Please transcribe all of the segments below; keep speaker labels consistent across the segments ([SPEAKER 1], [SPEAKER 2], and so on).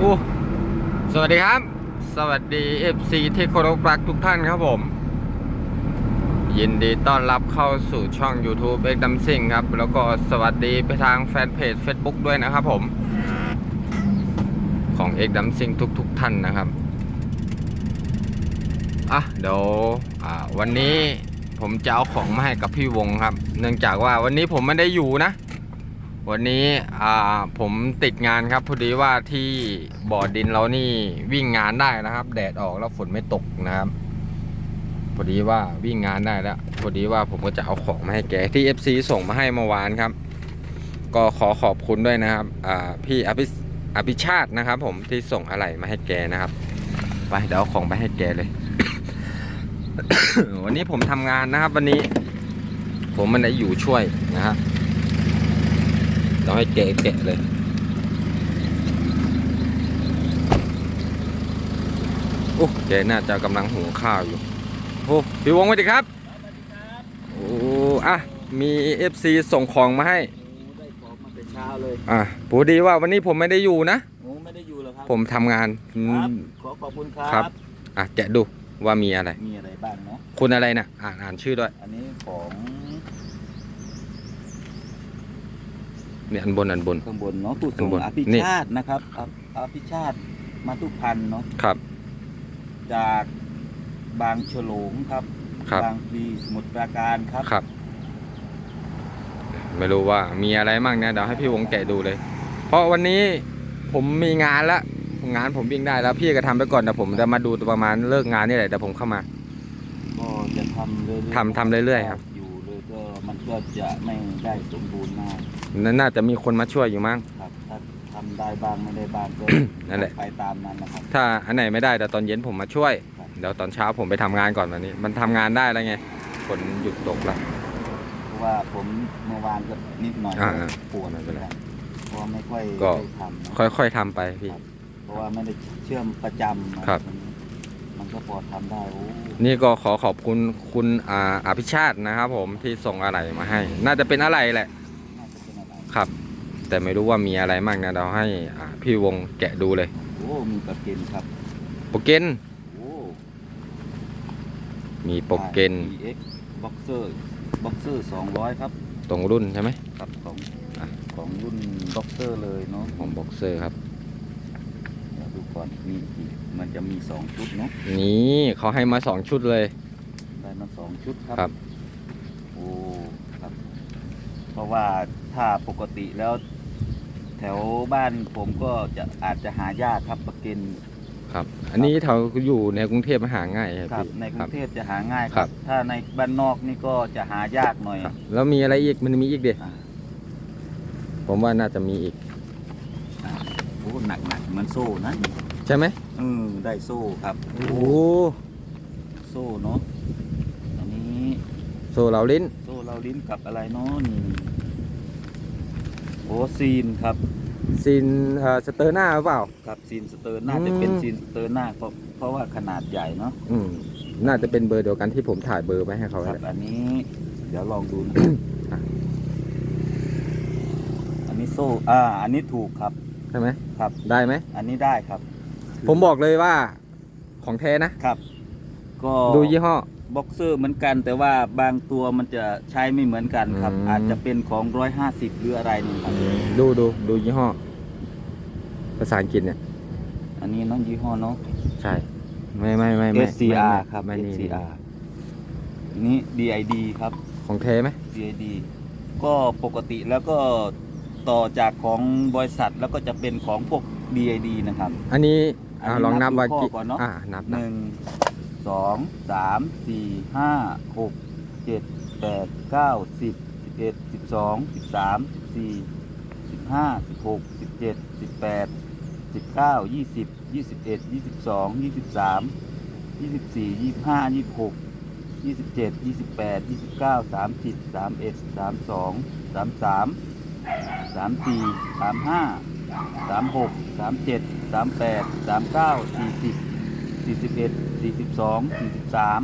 [SPEAKER 1] โอ้สวัสดีครับ สวัสดี FC ที่เคารพรักทุกท่านครับผม ยินดีต้อนรับเข้าสู่ช่อง YouTube เอ็กดัมซิงครับ แล้วก็สวัสดีไปทางแฟนเพจ Facebook ด้วยนะครับผม ของเอ็กดัมซิงทุกๆทท่านนะครับ อะ เดี๋ยววันนี้ผมจะเอาของมาให้กับพี่วงครับ เนื่องจากว่าวันนี้ผมไม่ได้อยู่นะ วันนี้ผมติดงานครับพอดีว่าที่บ่อดินเรานี่วิ่งงานได้นะครับ แดดออกแล้วฝนไม่ตกนะครับพอดีว่าวิ่งงานได้แล้วพอดีว่าผมก็จะเอาของมาให้แกที่ FC ส่งมาให้เมื่อวานครับ ก็ขอขอบคุณด้วยนะครับพี่อภิอภิชาตินะครับ ผมที่ส่งอะไรมาให้แกนะครับไปเดี๋ยวเอาของไปให้แกเลย วันนี้ผมทำงานนะครับ วันนี้ ผมมันได้อยู่ช่วยนะครับ ต้องให้แกะแกะเลยโอ้แกน่าจะกำลังหุงข้าวอยู่โอ้พี่วงสวัสดีครับโอ้อะมี FC ส่งของมาให้
[SPEAKER 2] โอ้ได้ของมาแต่เช้าเลย
[SPEAKER 1] อะพอดีว่าวันนี้ผมไม่ได้อยู่นะ
[SPEAKER 2] โอ้ไม่ได้อยู่แล้วครับ
[SPEAKER 1] ผมทำงานอื
[SPEAKER 2] ครับ
[SPEAKER 1] ม
[SPEAKER 2] ขอขอบคุณครั
[SPEAKER 1] ครับ บ อะแกะดูว่ามีอะไร
[SPEAKER 2] มีอะไรบ้างเนาะ
[SPEAKER 1] คุณอะไรนะอ่านอ่านชื่อด้วย
[SPEAKER 2] อันนี้ของ
[SPEAKER 1] เนี่ยอันบนอันบน
[SPEAKER 2] ข้างบนเนาะตู้
[SPEAKER 1] ข้า
[SPEAKER 2] ส่
[SPEAKER 1] ง
[SPEAKER 2] ง
[SPEAKER 1] บน
[SPEAKER 2] อภิ
[SPEAKER 1] นี่
[SPEAKER 2] ชาตินะครับอภอภิชาติมาตุพันธ์เนาะ
[SPEAKER 1] ครับ
[SPEAKER 2] จากบางฉลงครับ
[SPEAKER 1] ครับ
[SPEAKER 2] บางพลีสมุทรปราการครับ
[SPEAKER 1] ครับ ไม่รู้ว่ามีอะไรมั่งเนี่ยเดี๋ยวให้พี่วงแกะดูเลย เพราะวันนี้ผมมีงานละงานผมวิ่งได้แล้วพี่ก็ทำไปก่อนแต่ผมจะมาดูประมาณเลิกงานนี่แหละแต่ผมเข้ามา
[SPEAKER 2] ก็จะทำเรื่อยๆ
[SPEAKER 1] ทำทำเรื่อยๆครับ
[SPEAKER 2] อยู่เลย ก็มันก็จะไม่ได้สมบูรณ์มาก
[SPEAKER 1] นั่นน่าจะมีคนมาช่วยอยู่มั้ง
[SPEAKER 2] ครับ ถ้าทำได้บ้างไม่ได้บ้างก็
[SPEAKER 1] นั่นแหละ
[SPEAKER 2] ไปตามนั้นนะครับ
[SPEAKER 1] ถ้าอันไหนไม่ได้เดี๋ยวตอนเย็นผมมาช่วย
[SPEAKER 2] ครับ
[SPEAKER 1] เดี๋ยวตอนเช้าผมไปทำงานก่อนวันนี้ มันทำงานได้แล้วไงฝนหยุดตกแล้ว
[SPEAKER 2] เพราะว่าผมเมื่อวานก็นิดหน่อย
[SPEAKER 1] อ่า
[SPEAKER 2] ก็ปวด
[SPEAKER 1] ไม่เป็นไร
[SPEAKER 2] เพราะว่าไม่ค่อย
[SPEAKER 1] ก็
[SPEAKER 2] ได้ทำเนอะ
[SPEAKER 1] ค่อยๆทำไปพี่
[SPEAKER 2] เพราะว่าไม่ได้เชื่อมประจำเนอะ
[SPEAKER 1] ครับ
[SPEAKER 2] มัน ก็พอทำได้โอ้
[SPEAKER 1] นี่ก็ขอขอบคุณคุณอาอภิชาตินะครับผมที่ส่งอะไรมาให้ น่าจะเป็นอะไรแหละ
[SPEAKER 2] น่าจะเป็นอะไร
[SPEAKER 1] ครับ แต่ไม่รู้ว่ามีอะไรมั่งนะเราให้อ่าพี่วงแกะดูเลย
[SPEAKER 2] โอ้มีปลาเกนครับ
[SPEAKER 1] โปรเกน
[SPEAKER 2] โอ้
[SPEAKER 1] มีโปรเกน
[SPEAKER 2] EX Boxer Boxer 200ครับ
[SPEAKER 1] ตรงรุ่นใช่ไหม
[SPEAKER 2] ครับของ
[SPEAKER 1] อะ
[SPEAKER 2] ของรุ่น Boxer เลยเนาะ
[SPEAKER 1] ของบ็อกเซอร์ครับ
[SPEAKER 2] เดี๋ยวดูก่อนมีอีก มันจะมี2ชุดเนาะ
[SPEAKER 1] นี่เขาให้มาสองชุดเลย
[SPEAKER 2] ได้มา2ชุดครับ
[SPEAKER 1] ครับ
[SPEAKER 2] โอ้ครับ เพราะว่าถ้าปกติแล้ว แถวบ้านผมก็จะอาจจะหายากครับปลาเกน
[SPEAKER 1] ครับ อันนี้แถวอยู่ในกรุงเทพมาหาง่าย
[SPEAKER 2] ครับ
[SPEAKER 1] พี่
[SPEAKER 2] ในก
[SPEAKER 1] ค
[SPEAKER 2] รุ
[SPEAKER 1] รับ
[SPEAKER 2] งเทพจะหาง่ายค
[SPEAKER 1] ครั
[SPEAKER 2] รับบถ้าในบ้านนอกนี่ก็จะหายากหน่อย
[SPEAKER 1] ครับ แล้วมีอะไรอีกมันมีอีกเด็
[SPEAKER 2] อ่า
[SPEAKER 1] ผมว่าน่าจะมีอีก
[SPEAKER 2] อ่าโอ้หนักหนักๆเหมันโซ่นะ
[SPEAKER 1] ใช่ไหม
[SPEAKER 2] เออได้โซ่ครับ
[SPEAKER 1] โอ้โห
[SPEAKER 2] โซ่เนาะอันนี้
[SPEAKER 1] โซเหลาลิ้น
[SPEAKER 2] โซ่เราลิ้นกับอะไรเนาะนี่โอ้ซีนครับ
[SPEAKER 1] ซินเอ่อสเตอร์หน้าหรือเปล่า
[SPEAKER 2] ครับซีนสเตอร์น่า
[SPEAKER 1] อืม
[SPEAKER 2] จะเป็นซีนสเตอร์หน้าเพราะเพราะว่าขนาดใหญ่เนาะ
[SPEAKER 1] อืมน่าจะเป็นเบอร์เดียวกันที่ผมถ่ายเบอร์ไว้ให้เขา
[SPEAKER 2] ค
[SPEAKER 1] ไว้
[SPEAKER 2] รับ
[SPEAKER 1] แล้ว
[SPEAKER 2] อันนี้เดี๋ยวลองดูนะ
[SPEAKER 1] อะ
[SPEAKER 2] อันนี้โซ่อ่า อันนี้ถูกครับ
[SPEAKER 1] ใช่ไหม
[SPEAKER 2] ครับ
[SPEAKER 1] ได้ไหม
[SPEAKER 2] อันนี้ได้ครับ
[SPEAKER 1] ผมบอกเลยว่าของแท้นะ
[SPEAKER 2] ครับ ก็
[SPEAKER 1] ดูยี่ห้อ
[SPEAKER 2] บ็อกเซอร์เหมือนกัน แต่ว่าบางตัวมันจะใช้ไม่เหมือนกันครับ
[SPEAKER 1] อืม
[SPEAKER 2] อาจจะเป็นของร้อยห้าสิบหรืออะไรนี่ครับ
[SPEAKER 1] ดูดูดูยี่ห้อ ภาษาอังกฤษเนี่ย
[SPEAKER 2] อันนี้น้องยี่ห้อเนาะ
[SPEAKER 1] ใช่ ไม่ไม่ไม่ไม่
[SPEAKER 2] SCR
[SPEAKER 1] ไม่
[SPEAKER 2] ครับ
[SPEAKER 1] ไม่นี่
[SPEAKER 2] SCR อันนี้ DID ครับ
[SPEAKER 1] ของแท้ไหม
[SPEAKER 2] DID ก็ปกติแล้วก็ต่อจากของบริษัทแล้วก็จะเป็นของพวก DID นะครับ
[SPEAKER 1] อันนี้ อะ
[SPEAKER 2] อันนี้
[SPEAKER 1] ลองนับ
[SPEAKER 2] นับ
[SPEAKER 1] ว่า
[SPEAKER 2] ดูข้อ
[SPEAKER 1] กี่
[SPEAKER 2] ก่อนเนอะ
[SPEAKER 1] อ่านับ
[SPEAKER 2] ห
[SPEAKER 1] นับ
[SPEAKER 2] นึ่งสองสามสี่ห้าหกเจ็ดแปดเก้าสิบสิบเอ็ดสิบสองสิบสามสิบสี่สิบห้าสิบหกสิบเจ็ดสิบแปดสิบเก้ายี่สิบยี่สิบเอ็ดยี่สิบสองยี่สิบสามยี่สิบสี่ยี่สิบห้ายี่สิบหกยี่สิบเจ็ดยี่สิบแปดยี่สิบเก้าสามสิบสามเอ็ดสามสองสามสามสามสี่สามห้า สามหกสามเจ็ดสามแปดสามเก้าสี่สิบสี่สิบเอ็ดสี่สิบสองสี่สิบสาม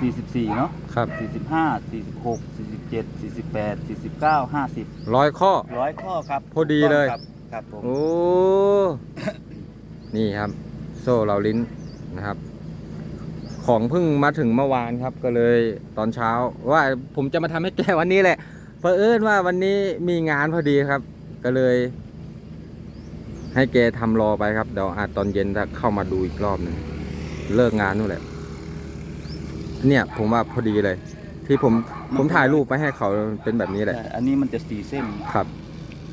[SPEAKER 2] สี่สิบสี่เนาะ
[SPEAKER 1] ครับ
[SPEAKER 2] สี่สิบห้าสี่สิบหกสี่สิบเจ็ดสี่สิบแปดสี่สิบเก้าห้าสิบ
[SPEAKER 1] ร้อยข้อ
[SPEAKER 2] ร้อยข้อครับ
[SPEAKER 1] พอดีเลย
[SPEAKER 2] ครับคครับผม
[SPEAKER 1] โอ้ นี่ครับ โซ่เราลิ้นนะครับ ของเพิ่งมาถึงเมื่อวานครับ ก็เลยตอนเช้าว่าผมจะมาทำให้แกวันนี้แหละเผอิญว่าวันนี้มีงานพอดีครับ ก็เลย ให้แกทำรอไปครับ เดี๋ยวอาจตอนเย็นจะเข้ามาดูอีกรอบหนึ่งเลิกงานนู่นแหละ เนี่ยผมว่าพอดีเลย ที่ผมผมถ่ายรูปไปให้เขาเป็นแบบนี้แหละ
[SPEAKER 2] ใช่อันนี้มันจะสี่เส้น
[SPEAKER 1] ครับ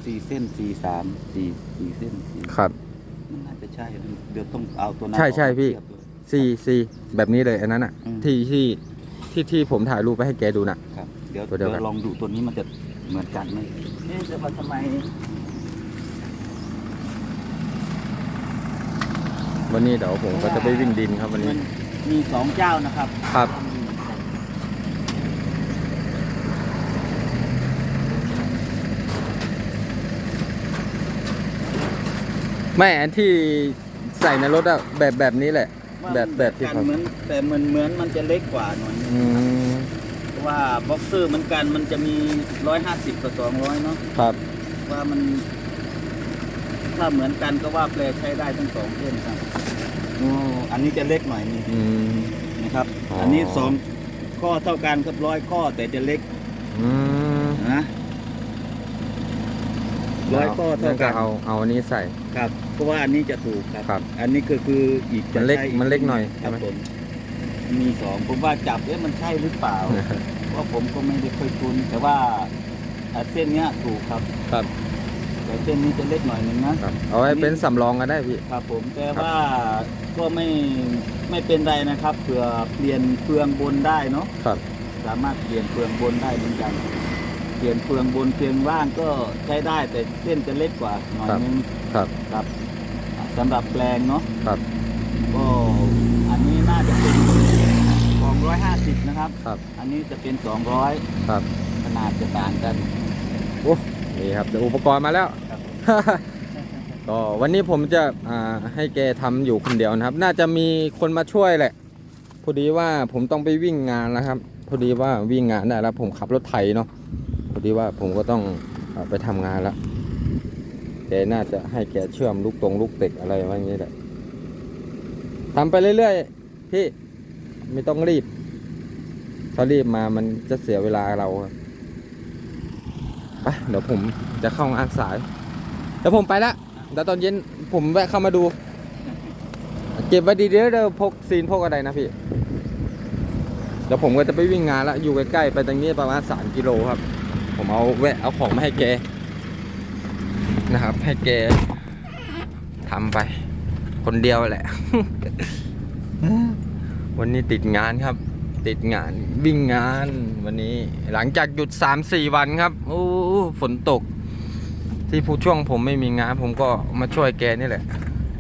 [SPEAKER 2] สี่เส้นสี่สามสี่สี่เส้นสี่
[SPEAKER 1] ครับ
[SPEAKER 2] มันน่าจะใช่เดี๋ยวต้องเอาตัวนั้น
[SPEAKER 1] ใช่ใช่
[SPEAKER 2] ออกมา
[SPEAKER 1] พี่
[SPEAKER 2] เทียบดู
[SPEAKER 1] ซีซีแบบนี้เลยอันนั้นอะ
[SPEAKER 2] อืม
[SPEAKER 1] ที่ที่ที่ที่ผมถ่ายรูปไปให้แกดูน่ะ
[SPEAKER 2] ครับ เดี๋ยว
[SPEAKER 1] ตัวเดียวกัน
[SPEAKER 2] เดี๋ยวลองดูตัวนี้มันจะเหมือนกันไหม เอ๊ะจะมาทำไม
[SPEAKER 1] วันนี้เดี๋ยวผมก็จะไปวิ่งดินครับวัน
[SPEAKER 2] มั
[SPEAKER 1] นี้
[SPEAKER 2] นมีสองเจ้านะครับ
[SPEAKER 1] ครับ ไม่อันที่ใส่ในรถอะแบบแบบนี้แหละ แบบแบบที่
[SPEAKER 2] กัน
[SPEAKER 1] เขา
[SPEAKER 2] เหมือนแต่เหมือนเหมือนมันจะเล็กกว่าหน่อยนึง
[SPEAKER 1] อืม
[SPEAKER 2] เพราะ ว่าบ็อกเซอร์เหมือนกันมันจะมีร้อยห้าสิบกับสองร้อยเนาะ
[SPEAKER 1] ครับ
[SPEAKER 2] ว่ามัน ถ้าเหมือนกันก็ว่าแปลใช้ได้ทั้งสองเส้นครับโอ้อันนี้จะเล็กหน่อยนึง
[SPEAKER 1] อืม
[SPEAKER 2] นะครับ
[SPEAKER 1] อ๋ออั
[SPEAKER 2] อันนี้สองข้อเท่ากันครับร้อยข้อแต่จะเล็ก
[SPEAKER 1] อืม
[SPEAKER 2] นะร้อยข้อเท่ากัน
[SPEAKER 1] เอาเอาอันนี้ใส่
[SPEAKER 2] ครับเพราะว่าอันนี้จะถูกครับ
[SPEAKER 1] ครับ
[SPEAKER 2] อันนี้ก็คืออีกจะ
[SPEAKER 1] มันเล็ก
[SPEAKER 2] ใช้
[SPEAKER 1] มันเล็กหน่อย
[SPEAKER 2] ค
[SPEAKER 1] ใช่
[SPEAKER 2] รับ
[SPEAKER 1] ไหม
[SPEAKER 2] ผม มีสองผมว่าจับเอ๊ะมันใช่หรือเปล่าเพราะผมก็ไม่ได้ค่อยคุ้นแต่ว่าอะเส้นเนี้ยถูกครับ
[SPEAKER 1] ครับ
[SPEAKER 2] แต่เส้นนี้จะเล็กหน่อยหนึงนะครับ
[SPEAKER 1] เอาไว้เป็นสำรองก็ได้พี่
[SPEAKER 2] ครับผมแต่ว่าก็ไม่ไม่เป็นไรนะครับเผื่อเปลี่ยนเฟืองบนได้เนาะ
[SPEAKER 1] ครับ
[SPEAKER 2] สามารถเปลี่ยนเฟืองบนได้เหมือนกันเปลี่ยนเฟืองบนเฟืองล่างก็ใช้ได้แต่เส้นจะเล็กกว่าหน่อยนึง
[SPEAKER 1] ครับ
[SPEAKER 2] ครับสำหรับแปลงเนาะ
[SPEAKER 1] ครับ
[SPEAKER 2] ก็อันนี้น่าจะเป็น ของร้อยห้าสิบนะครับ
[SPEAKER 1] ครับ
[SPEAKER 2] อันนี้จะเป็นสองร้อย
[SPEAKER 1] ครับ
[SPEAKER 2] ขนาดจะต่างกัน
[SPEAKER 1] โอ้นี่ครับเดี๋ยวอุปกรณ์มาแล้ว
[SPEAKER 2] ครับผม
[SPEAKER 1] ก็วันนี้ผมจะอ่าให้แกทำอยู่คนเดียวนะครับ น่าจะมีคนมาช่วยแหละ พอดีว่าผมต้องไปวิ่งงานแล้วครับ พอดีว่าวิ่งงานได้แล้วผมขับรถไถเนาะ พอดีว่าผมก็ต้องอาไปทำงานแล้วแกน่าจะให้แกเชื่อมลูกตรงลูกเต็กอะไรว่าอย่างนี้แหละทำไปเรื่อยๆพี่ไม่ต้องรีบ ถ้ารีบมามันจะเสียเวลาเราครับไปเดี๋ยวผมจะเข้างานสายเดี๋ยวผมไปละเดี๋ยวตอนเย็นผมแวะเข้ามาดู เก็บไว้ดีเด้อเดี๋ยวพกซีนพกอะไรนะพี่ เดี๋ยวผมก็จะไปวิ่งงานละอยู่ใกล้ๆไปตรงนี้ประมาณสามกิโลครับ ผมเอาแวะเอาของมาให้แกนะครับ ให้แกทำไป คนเดียวแหละ วันนี้ติดงานครับ ติดงานวิ่งงานวันนี้หลังจากหยุดสามสี่วันครับโอ้ฝนตก ที่ผู้ช่วงผมไม่มีงาน ผมก็มาช่วยแกนี่แหละ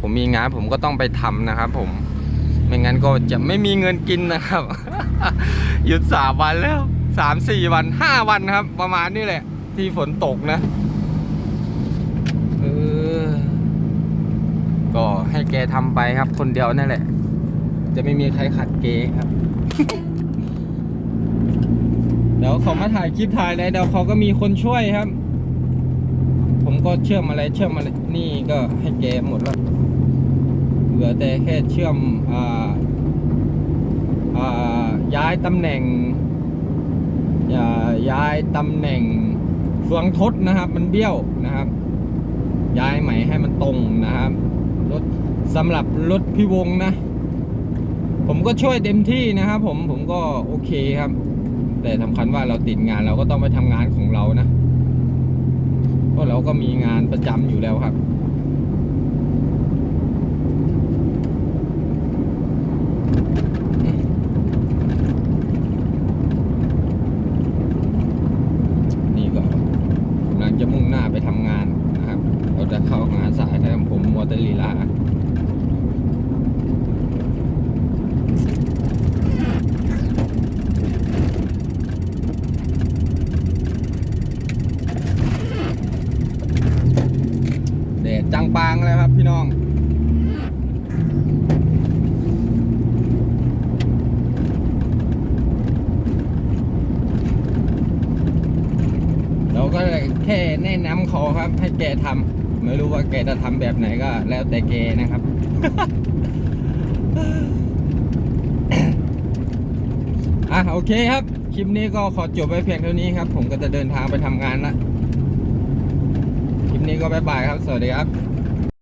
[SPEAKER 1] ผมมีงานผมก็ต้องไปทำนะครับ ผมไม่งั้นก็จะไม่มีเงินกินนะครับ หยุดสามวันแล้วสามสี่วันห้าวันครับ ประมาณนี้แหละ ที่ฝนตกนะเออก็ให้แกทำไปครับ คนเดียวนั่นแหละ จะไม่มีใครขัดเกครับ เดี๋ยวเขามาถ่ายคลิปถ่ายอะไรเดี๋ยวเขาก็มีคนช่วยครับ ผมก็เชื่อมอะไรเชื่อมอะไรนี่ก็ให้แกหมดแล้วเหลือแต่แค่เชื่อมอ่าอ่าย้ายตำแหน่งอ่าย้ายตำแหน่งเฟืองทดนะครับ มันเบี้ยวนะครับ ย้ายใหม่ให้มันตรงนะครับรถสำหรับรถพี่วงนะ ผมก็ช่วยเต็มที่นะครับ ผมผมก็โอเคครับ แต่สำคัญว่าเราติดงานเราก็ต้องไปทำงานของเรานะ เพราะเราก็มีงานประจำอยู่แล้วครับ นี่ก็กำลังจะมุ่งหน้าไปทำงานนะครับ เราจะเข้างานสายแทนผมมอเตอร์ลีลาแดดจังปางเลยครับพี่น้อง เราก็เลย แค่แนะนำเขาครับ ให้แกทไม่รู้ว่าแกจะทำแบบไหนก็ แล้วแต่แกนะครับ อะโอเคครับ คลิปนี้ก็ขอจบไว้เพียงเท่านี้ครับ ผมก็จะเดินทางไปทำงานละคลิปนี้ก็บ๊ายบายครับ สวัสดีครับ